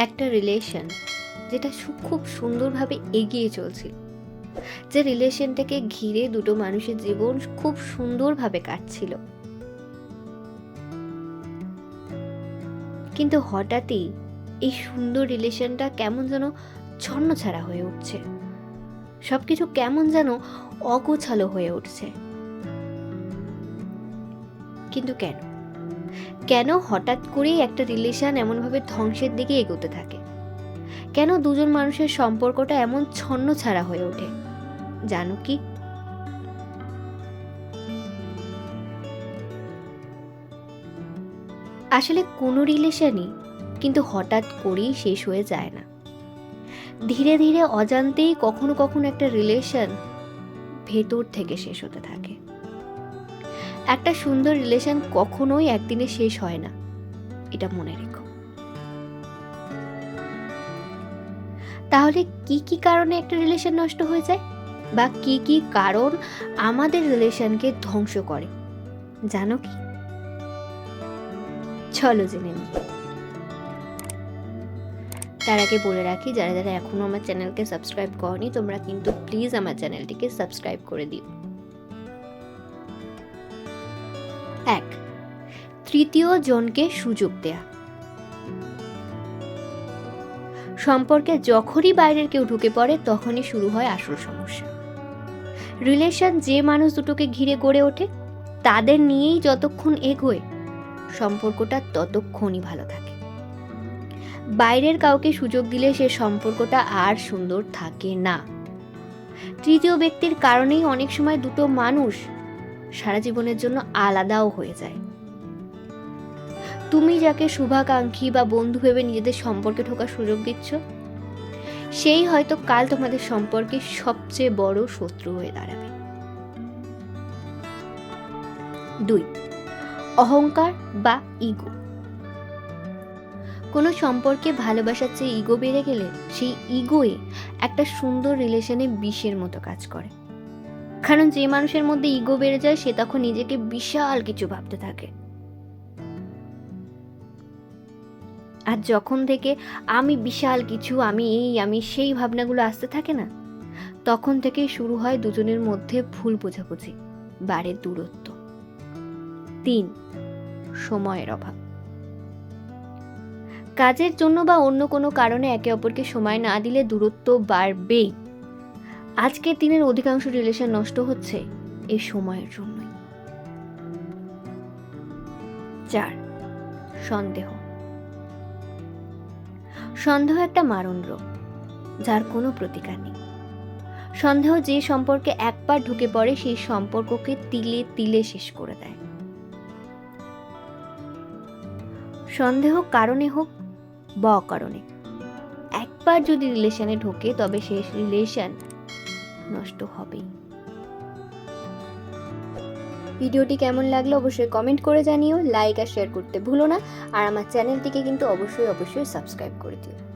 একটা রিলেশন যেটা খুব সুন্দরভাবে এগিয়ে চলছিল যে রিলেশনটাকে ঘিরে দুটো মানুষের জীবন খুব সুন্দরভাবে কাটছিল। কিন্তু হঠাৎই এই সুন্দর রিলেশনটা কেমন যেন ছন্নছাড়া হয়ে উঠছে। সবকিছু কেমন যেন অগোছালো হয়ে উঠছে। কিন্তু কেন? কেন হঠাৎ করেই একটা রিলেশন এমনভাবে ধ্বংসের দিকে এগোতে থাকে? কেন দুজন মানুষের সম্পর্কটা এমন ছন্ন ছাড়া হয়ে ওঠে? জানো কি? আসলে কোনো রিলেশনই কিন্তু হঠাৎ করেই শেষ হয়ে যায় না। ধীরে ধীরে অজান্তেই কখনো কখনো একটা রিলেশন ভেতর থেকে শেষ হতে থাকে। একটা সুন্দর রিলেশন কখনোই একদিনে শেষ হয় না। এটা মনে রেখো। তাহলে কি কি কারণে একটা রিলেশন নষ্ট হয়ে যায়? বা কি কি কারণ আমাদের রিলেশনকে ধ্বংস করে? জানো কি? চলো জেনে নিই। তার আগে বলে রাখি, যারা যারা এখনও আমার চ্যানেলকে সাবস্ক্রাইব করনি, তোমরা কিন্তু প্লিজ আমার চ্যানেলটিকে সাবস্ক্রাইব করে দিও। তৃতীয় জনকে সুযোগ দেয়া। সম্পর্কে যখনই বাইরের কেউ ঢুকে পড়ে, তখনই শুরু হয় আসল সমস্যা। রিলেশন যে মানুষ দুটোকে ঘিরে গড়ে ওঠে, তাদের নিয়েই যতক্ষণ এগোয়, সম্পর্কটা ততক্ষণই ভালো থাকে। বাইরের কাউকে সুযোগ দিলে সে সম্পর্কটা আর সুন্দর থাকে না। তৃতীয় ব্যক্তির কারণেই অনেক সময় দুটো মানুষ সারা জীবনের জন্য আলাদাও হয়ে যায়। তুমি যাকে শুভাকাঙ্ক্ষী বা বন্ধু ভেবে নিজেদের সম্পর্কে ঢোকার সুযোগ দিচ্ছ? সেই হয়তো কাল তোমাদের সম্পর্কে সবচেয়ে বড় শত্রু হয়ে দাঁড়াবে। দুই, অহংকার বা ইগো। কোনো সম্পর্কে ভালোবাসার চেয়ে ইগো বেড়ে গেলে সেই ইগোয়ে একটা সুন্দর রিলেশনে বিষের মতো কাজ করে। কারণ যে মানুষের মধ্যে ইগো বেড়ে যায়, সে তখন নিজেকে বিশাল কিছু ভাবতে থাকে। আর যখন থেকে আমি বিশাল কিছু, আমি এই, আমি সেই ভাবনাগুলো আসতে থাকে না, তখন থেকেই শুরু হয় দুজনের মধ্যে ভুল বোঝাবুঝি, বাড়ে দূরত্ব। তিন, সময়ের অভাব। কাজের জন্য বা অন্য কোনো কারণে একে অপরকে সময় না দিলে দূরত্ব বাড়বেই। আজকের দিনের অধিকাংশ রিলেশন নষ্ট হচ্ছে এই সময়ের জন্যই। চার, সন্দেহ। সন্দেহ একটা মারণ রোগ, যার কোনো প্রতিকার নেই। সন্দেহ যে সম্পর্কে একবার ঢুকে পড়ে, সেই সম্পর্ককে তিলে তিলে শেষ করে দেয়। সন্দেহ কারণে হোক বা অকারণে, একবার যদি রিলেশনে ঢোকে, তবে সেই রিলেশন নষ্ট হবেই। ভিডিওটি কেমন লাগল অবশ্যই কমেন্ট করে জানিও লাইক আর শেয়ার করতে ভুলো না, আর আমার চ্যানেলটিকে কিন্তু অবশ্যই অবশ্যই সাবস্ক্রাইব করে দিও।